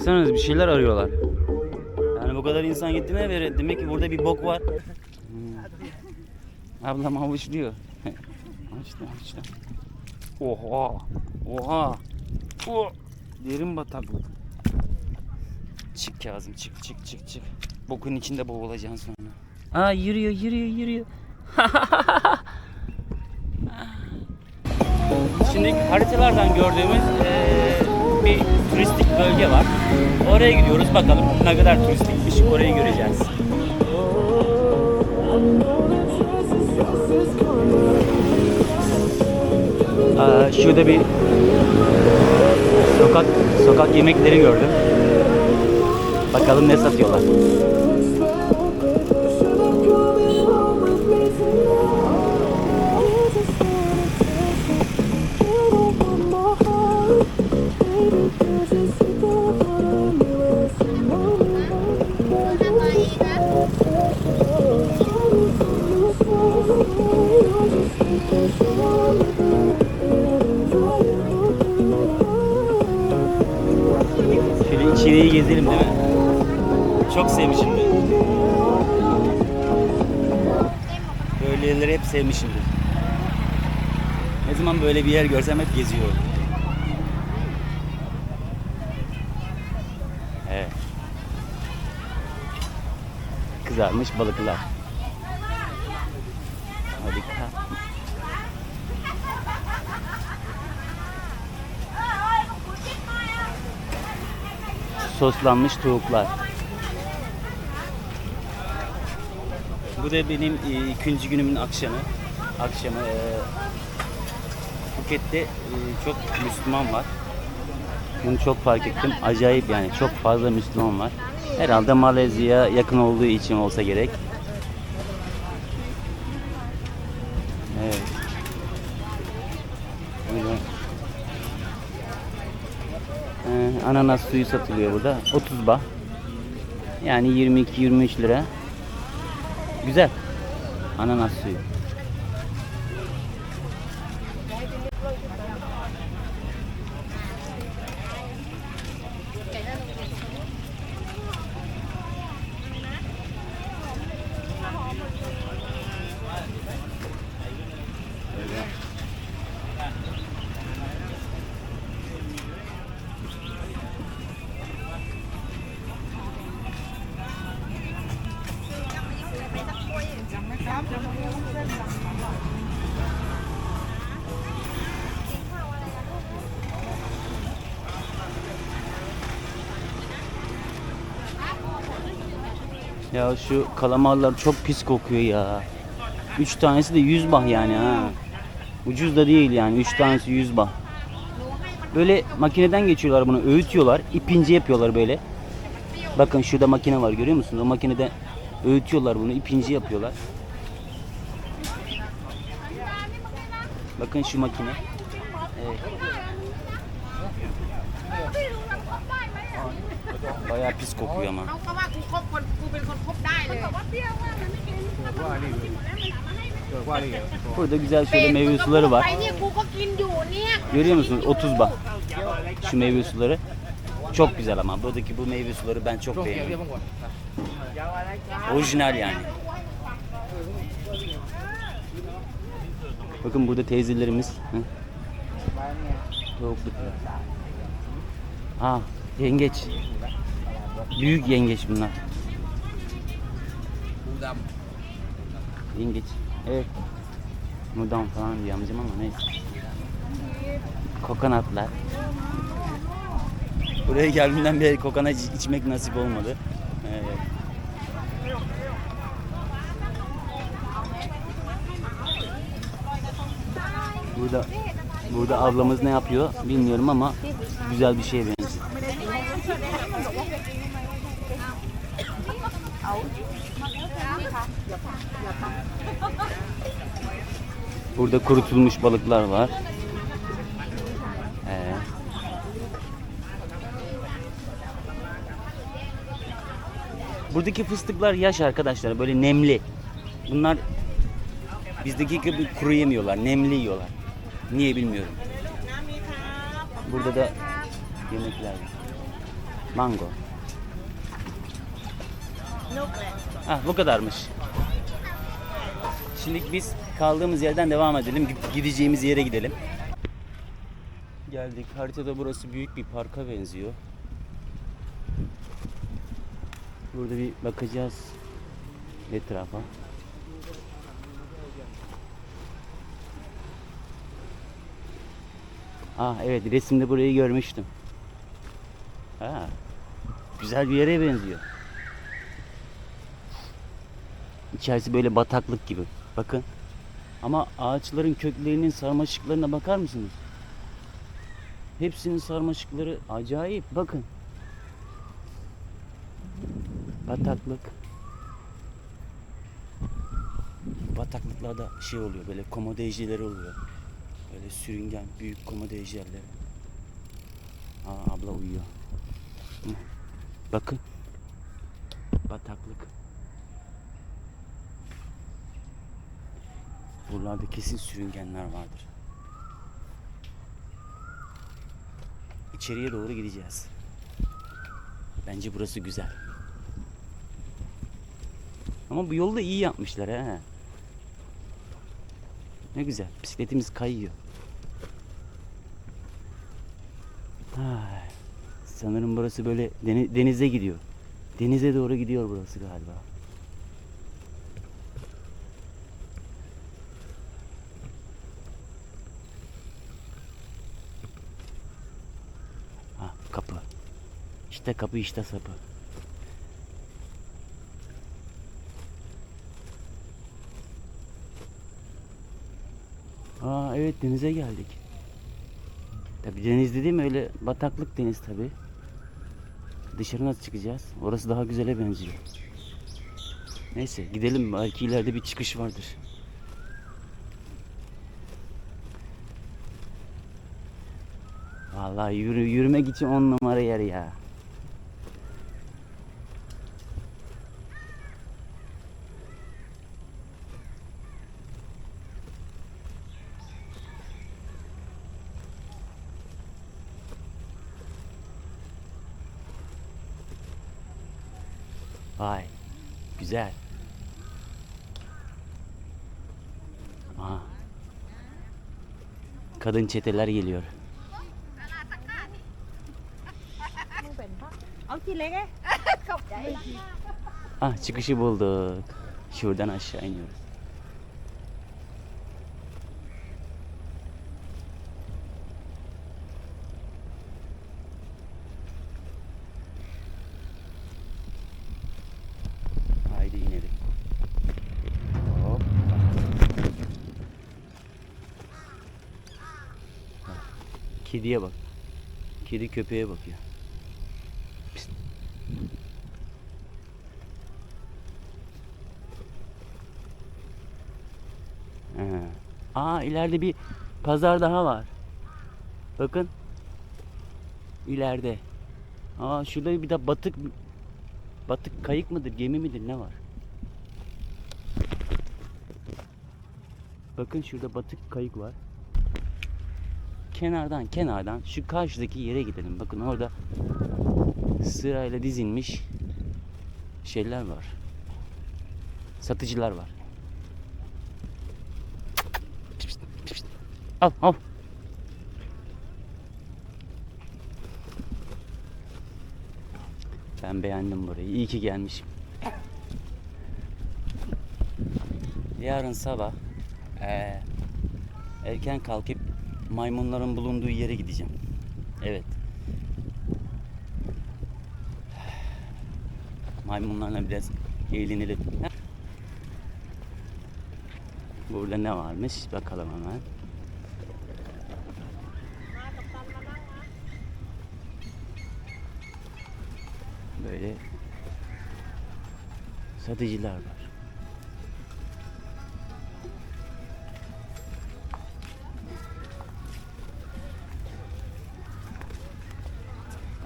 Baksanız bir şeyler arıyorlar. Yani bu kadar insan gittiğine göre demek ki burada bir bok var. Hmm. Ablam avuçluyor. Avuçlu avuçlu. Oha. Oha. Oh. Derin bataklık. Çık Kazım çık çık çık çık. Bokun içinde boğulacaksın sonra. Aa yürüyor yürüyor yürüyor. Şimdi haritalardan gördüğümüz eee, bir turistik bölge var. Oraya gidiyoruz bakalım ne kadar turistikmiş orayı göreceğiz. Aa, şurada bir sokak sokak yemekleri gördüm. Bakalım ne satıyorlar. Gezelim değil mi? Çok sevmişimdir. Böyle yerleri hep sevmişimdir. Ne zaman böyle bir yer görsem hep geziyorum. Evet. Kızarmış balıklar. Soslanmış tavuklar. Bu da benim e, ikinci günümün akşamı. Akşamı e, Phuket'te e, çok Müslüman var. Bunu çok fark ettim. Acayip yani çok fazla Müslüman var. Herhalde Malezya yakın olduğu için olsa gerek. Evet. Böyle. Ee, ananas suyu satılıyor burada. 30 bah. Yani 22-23 lira. Güzel. Ananas suyu. Ya şu kalamarlar çok pis kokuyor ya. 3 tanesi de 100 bah yani ha. Ucuz da değil yani 3 tanesi 100 bah. Böyle makineden geçiyorlar bunu öğütüyorlar. ipince yapıyorlar böyle. Bakın şurada makine var görüyor musunuz? O makinede öğütüyorlar bunu ipince yapıyorlar. Bakın şu makine. Evet. Bayağı pis kokuyor ama. เขาก็ว่ากูคบคนกูเป็นคนคบได้เลยบอกว่าเปรี้ยวว่ามันไม่กินมันบอกว่ามันกินหมดแล้วมันเอามาให้มัน เกิดว่าอะไรเหรอ Burada güzel เป็ şöyle ด meyve มึงก็ suları พูด var. ไปเนี่ยกูก็กินอยู่เนี่ย Görüyor musunuz? 30 bak. Şu meyve suları. Çok güzel ama buradaki bu meyve suları ben çok ช่วงเกี่ยวเรียก beğeniyorum. บ้างก่อน Orijinal yani. Bakın burada teyzelerimiz. Hı? Tavuklu. Ha, yengeç. Büyük yengeç bunlar. ปูด Yengeç. Evet. Mudam falan diyor amcam ama neyse. Kokonatlar. Buraya geldiğimden beri kokonat iç- içmek nasip olmadı. Evet. Burada burada ablamız ne yapıyor bilmiyorum ama güzel bir şeye benziyor. Burada kurutulmuş balıklar var. Ee, buradaki fıstıklar yaş arkadaşlar böyle nemli. Bunlar bizdeki gibi kuru yemiyorlar, nemli yiyorlar. Niye bilmiyorum. Burada da yemekler var. Mango. Ah bu kadarmış. Şimdi biz kaldığımız yerden devam edelim. Gideceğimiz yere gidelim. Geldik. Haritada burası büyük bir parka benziyor. Burada bir bakacağız etrafa. Ah evet resimde burayı görmüştüm. Ha, güzel bir yere benziyor. İçerisi böyle bataklık gibi. Bakın. Ama ağaçların köklerinin sarmaşıklarına bakar mısınız? Hepsinin sarmaşıkları acayip. Bakın. Bataklık. Bataklıklarda şey oluyor böyle komodo ejderleri oluyor. Böyle sürüngen büyük komodo ejderleri. Aa abla uyuyor. Hı. Bakın. Bataklık. Buralarda kesin sürüngenler vardır. İçeriye doğru gideceğiz. Bence burası güzel. Ama bu yolu da iyi yapmışlar ha. Ne güzel. Bisikletimiz kayıyor. Ay, sanırım burası böyle deni- denize gidiyor. Denize doğru gidiyor burası galiba. Ha, kapı. İşte kapı işte sapı. Aa evet denize geldik. Tabi deniz dediğim öyle bataklık deniz tabi. Dışarı nasıl çıkacağız? Orası daha güzele benziyor. Neyse gidelim belki ileride bir çıkış vardır. Vallahi yürü, yürümek için on numara yer ya. Vay. Güzel. Aha. Kadın çeteler geliyor. ah çıkışı bulduk. Şuradan aşağı iniyoruz. Kediye bak. Kedi köpeğe bakıyor. Pist. Aa ileride bir pazar daha var. Bakın. İleride. Aa şurada bir de batık batık kayık mıdır, gemi midir ne var? Bakın şurada batık kayık var. Kenardan kenardan şu karşıdaki yere gidelim. Bakın orada sırayla dizilmiş şeyler var. Satıcılar var. Al al. Ben beğendim burayı. İyi ki gelmişim. Yarın sabah eee, erken kalkıp maymunların bulunduğu yere gideceğim. Evet. Maymunlarla biraz eğlenelim. Burada ne varmış? Bakalım hemen. Böyle satıcılar var.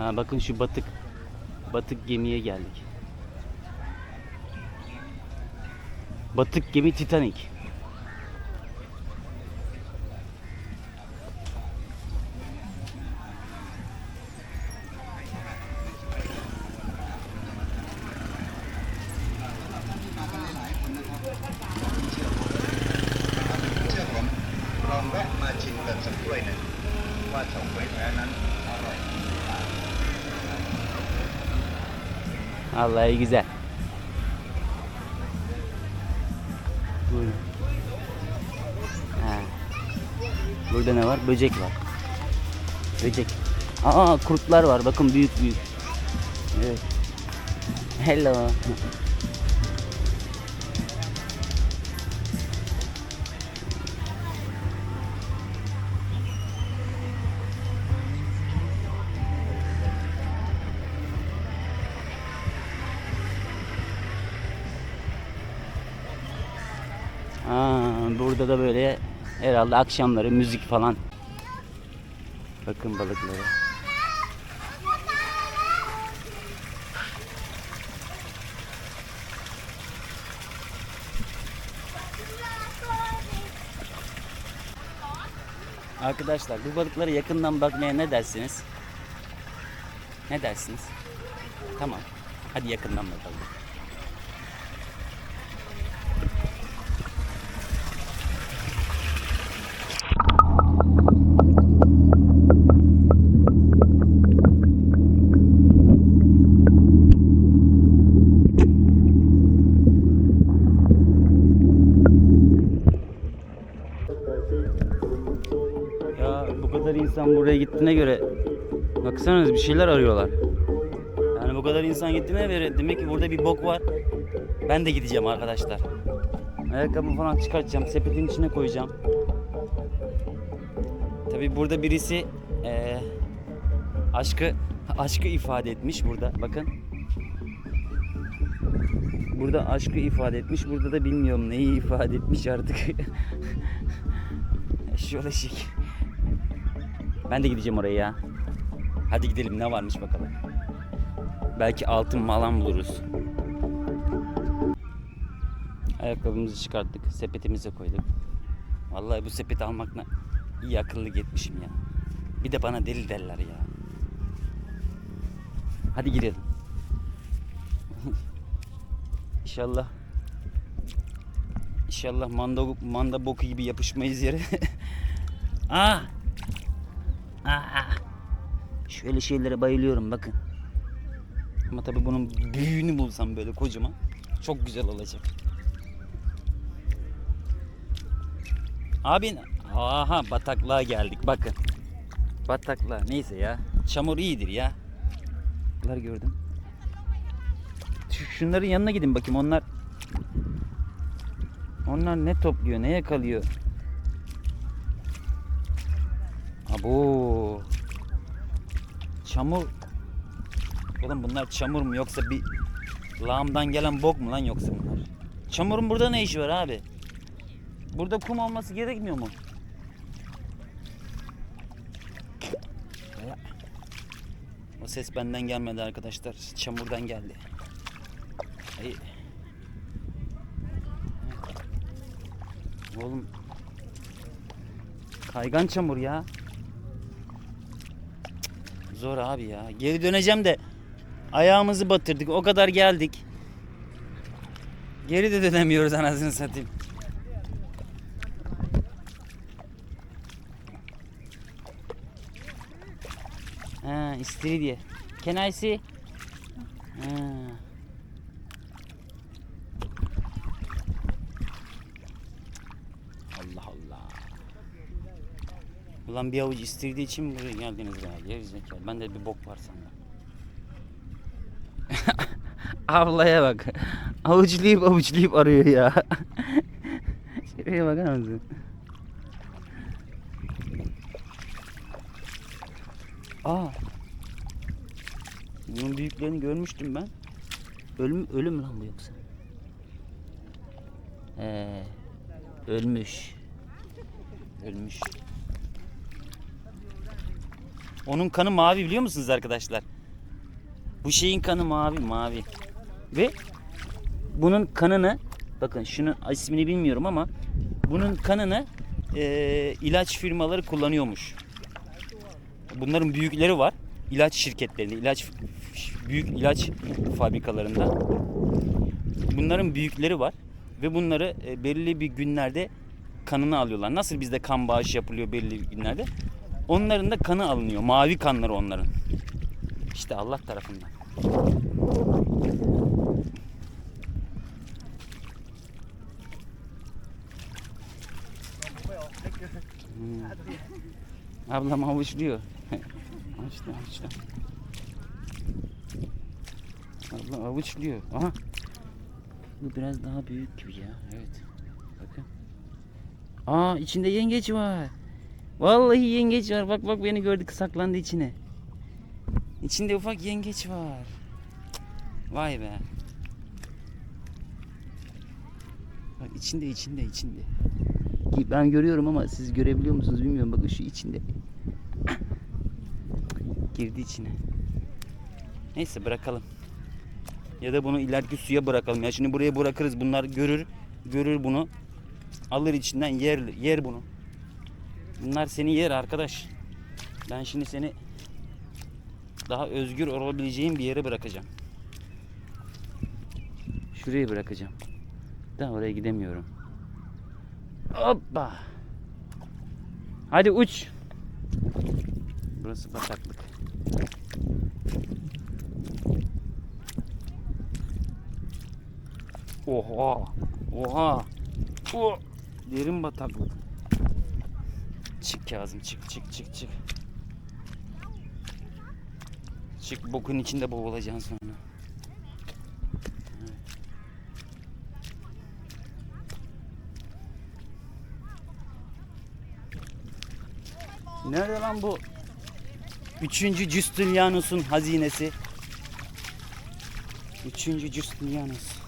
Ha, bakın şu batık batık gemiye geldik. Batık gemi Titanic. Burada ne var? Böcek var. Böcek. Aa kurtlar var. Bakın büyük büyük. Evet. Hello. Herhalde akşamları müzik falan. Bakın balıkları. Arkadaşlar bu balıklara yakından bakmaya ne dersiniz? Ne dersiniz? Tamam. Hadi yakından bakalım. Gittiğine göre baksanız bir şeyler arıyorlar. Yani bu kadar insan gittiğine göre demek ki burada bir bok var. Ben de gideceğim arkadaşlar. Ayakkabımı falan çıkartacağım, sepetin içine koyacağım. Tabi burada birisi eee, aşkı aşkı ifade etmiş burada. Bakın. Burada aşkı ifade etmiş. Burada da bilmiyorum neyi ifade etmiş artık. Şöyle şık. Ben de gideceğim oraya ya. Hadi gidelim ne varmış bakalım. Belki altın falan buluruz. Ayakkabımızı çıkarttık. Sepetimize koyduk. Vallahi bu sepeti almakla iyi akıllı gitmişim ya. Bir de bana deli derler ya. Hadi girelim. İnşallah İnşallah manda, manda boku gibi yapışmayız yere. ah! Ah! Şöyle şeylere bayılıyorum bakın. Ama tabii bunun büyüğünü bulsam böyle kocaman çok güzel olacak. Abi aha bataklığa geldik bakın. Bataklığa neyse ya. Çamur iyidir ya. Bunlar gördüm. Şu- Şunların yanına gidin bakayım onlar onlar ne topluyor, ne yakalıyor? Abo. Çamur. Oğlum bunlar çamur mu yoksa bir lağımdan gelen bok mu lan yoksa bunlar? Çamurun burada ne işi var abi? Burada kum olması gerekmiyor mu? O ses benden gelmedi arkadaşlar. Çamurdan geldi. Ay. Oğlum. Kaygan çamur ya. Zor abi ya. Geri döneceğim de ayağımızı batırdık. O kadar geldik. Geri de dönemiyoruz anasını satayım. Ha, istiridye. Can I see? Ha. Allah Allah. Ulan bir avuç istiridye için mi buraya geldiniz be? Gerizekalı. Ben de bir bok var sandım. Avlaya bak. Avuçlayıp avuçlayıp arıyor ya. Şuraya bakar mısın? Aa. Bunun büyüklerini görmüştüm ben. Ölüm ölüm lan bu yoksa? Ee, ölmüş. Ölmüş. Onun kanı mavi biliyor musunuz arkadaşlar? Bu şeyin kanı mavi mavi. Ve bunun kanını bakın şunun ismini bilmiyorum ama bunun kanını eee, ilaç firmaları kullanıyormuş. Bunların büyükleri var. İlaç şirketlerinde, ilaç büyük ilaç fabrikalarında. Bunların büyükleri var ve bunları e, belirli bir günlerde kanını alıyorlar. Nasıl bizde kan bağışı yapılıyor belirli günlerde? Onların da kanı alınıyor. Mavi kanları onların. İşte Allah tarafından. Hmm. Ablam avuçluyor. avuçlu avuçlu. Ablam avuçluyor. Aha. Bu biraz daha büyük gibi ya. Evet. Bakın. Aa içinde yengeç var. Vallahi yengeç var. Bak bak beni gördü saklandı içine. İçinde ufak yengeç var. Vay be. Bak içinde içinde içinde. Ki Ben görüyorum ama siz görebiliyor musunuz bilmiyorum. Bakın şu içinde. Girdi içine. Neyse bırakalım. Ya da bunu ileriki suya bırakalım. Ya şimdi buraya bırakırız. Bunlar görür. Görür bunu. Alır içinden yer yer bunu. Bunlar seni yer arkadaş. Ben şimdi seni daha özgür olabileceğin bir yere bırakacağım. Şuraya bırakacağım. Daha oraya gidemiyorum. Hoppa. Hadi uç. Burası bataklık. Oha. Oha. Oh. Derin bataklık. Çık Kazım çık çık çık çık. Çık bokun içinde boğulacaksın sonra. Nerede lan bu? Üçüncü Justinianus'un hazinesi. Üçüncü Justinianus.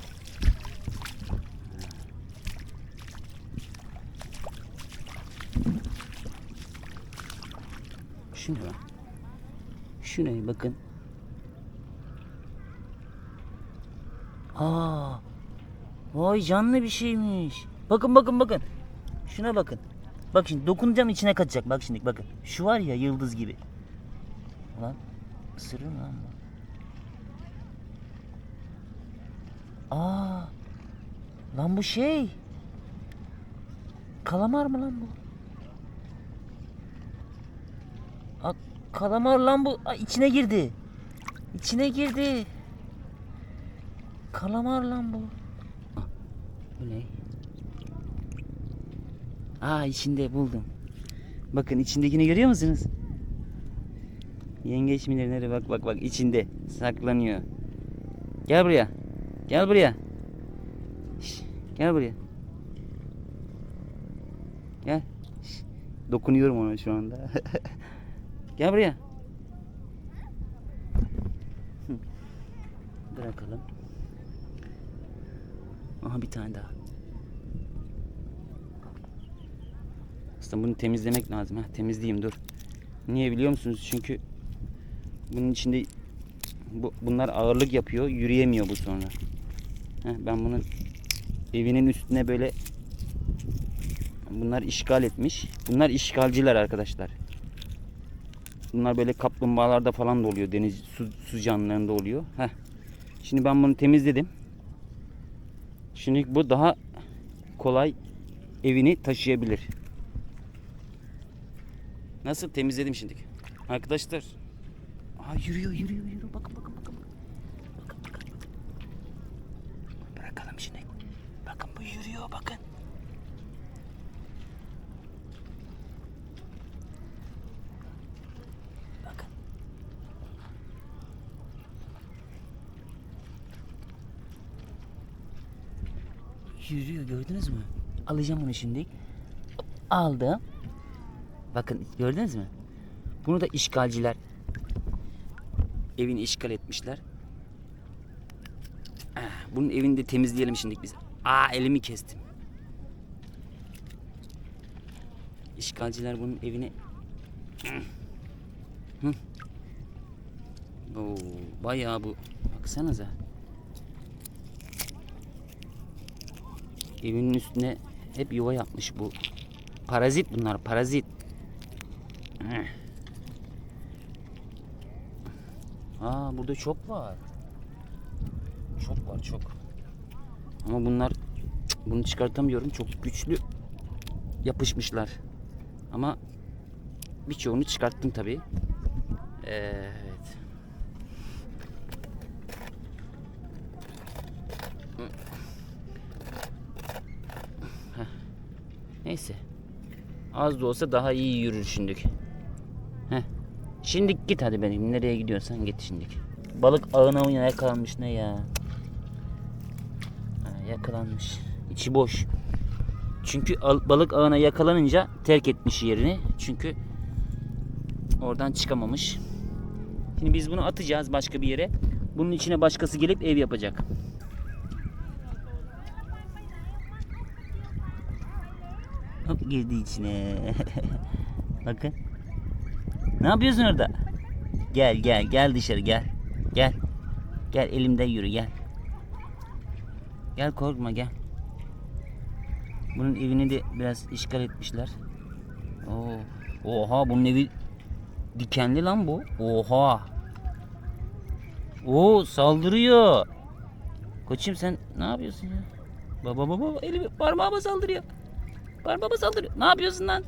Şu ne lan? Şu ne bakın. Aa. Vay canlı bir şeymiş. Bakın bakın bakın. Şuna bakın. Bak şimdi dokunacağım içine kaçacak. Bak şimdi bakın. Şu var ya yıldız gibi. Lan ısırır mı lan bu? Aa. Lan bu şey. Kalamar mı lan bu? Kalamar lan bu. Aa, içine girdi. İçine girdi. Kalamar lan bu. Bu ne? Aa içinde buldum. Bakın içindekini görüyor musunuz? Yengeç nereye bak bak bak içinde saklanıyor. Gel buraya. Gel buraya. Şş, gel buraya. Gel. Şş, dokunuyorum ona şu anda. gel buraya. Bırakalım. Aha bir tane daha. Aslında bunu temizlemek lazım. Ha, temizleyeyim dur. Niye biliyor musunuz? Çünkü bunun içinde bu, bunlar ağırlık yapıyor. Yürüyemiyor bu sonra. Heh, ben bunu evinin üstüne böyle bunlar işgal etmiş. Bunlar işgalciler arkadaşlar. Bunlar böyle kaplumbağalarda falan da oluyor. Deniz su, su canlılarında oluyor. Heh. Şimdi ben bunu temizledim. Şimdi bu daha kolay evini taşıyabilir. Nasıl temizledim şimdi. Arkadaşlar. Aa yürüyor yürüyor yürüyor. Bakın bakın bakın. bakın. Bırakalım şimdi. Bakın bu yürüyor bakın. Bakın. Yürüyor gördünüz mü? Alacağım onu şimdi. Aldım. Bakın gördünüz mü? Bunu da işgalciler evini işgal etmişler. Ah, Bunun evini de temizleyelim şimdi biz. Aa elimi kestim. İşgalciler bunun evini. Oo, bayağı bu. Baksanıza. Evinin üstüne hep yuva yapmış bu. Parazit bunlar, parazit. Aa burada çok var. Çok var çok. Ama bunlar bunu çıkartamıyorum. Çok güçlü yapışmışlar. Ama birçoğunu çıkarttım tabii. Evet. Heh. Neyse. Az da olsa daha iyi yürür şimdik. Heh. Şimdik git hadi benim. Nereye gidiyorsan git şimdik. Balık ağına yakalanmış ne ya? Ha, yakalanmış. İçi boş. Çünkü al- balık ağına yakalanınca terk etmiş yerini. Çünkü oradan çıkamamış. Şimdi biz bunu atacağız başka bir yere. Bunun içine başkası gelip ev yapacak. Hop girdi içine. Bakın. Ne yapıyorsun orada? Gel gel gel dışarı gel. Gel. Gel elimde yürü gel. Gel korkma gel. Bunun evini de biraz işgal etmişler. Oo. Oha bunun evi dikenli lan bu. Oha. Oo saldırıyor. Koçum sen ne yapıyorsun ya? Baba baba elimi parmağıma saldırıyor. Parmağıma saldırıyor. Ne yapıyorsun lan?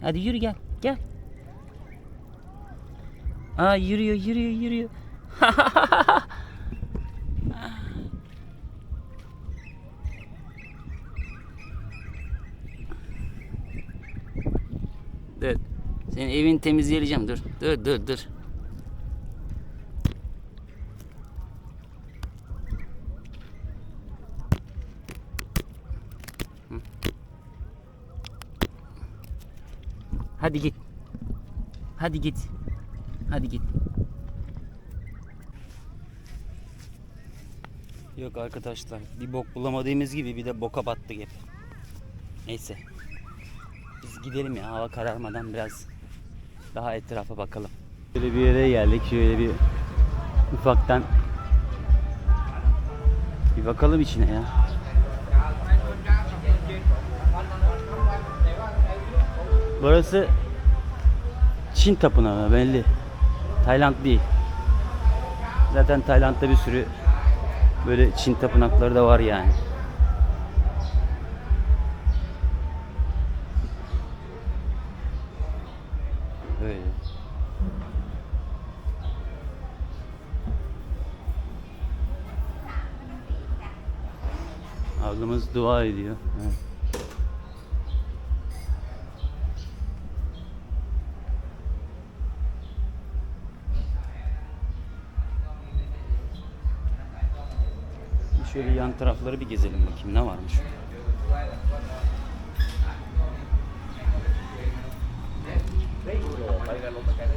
Hadi yürü gel. Gel. Aa yürüyor yürüyor yürüyor. dur. Senin evini temizleyeceğim. Dur. Dur dur dur. Hı. Hadi git. Hadi git. Hadi git. Yok arkadaşlar bir bok bulamadığımız gibi bir de boka battık hep. Neyse. Biz gidelim ya hava kararmadan biraz daha etrafa bakalım. Şöyle bir yere geldik şöyle bir ufaktan bir bakalım içine ya. Burası Çin tapınağı belli. Tayland değil. Zaten Tayland'da bir sürü böyle Çin tapınakları da var yani. Böyle. Ablamız dua ediyor. Evet. Şöyle yan tarafları bir gezelim bakayım ne varmış. Burada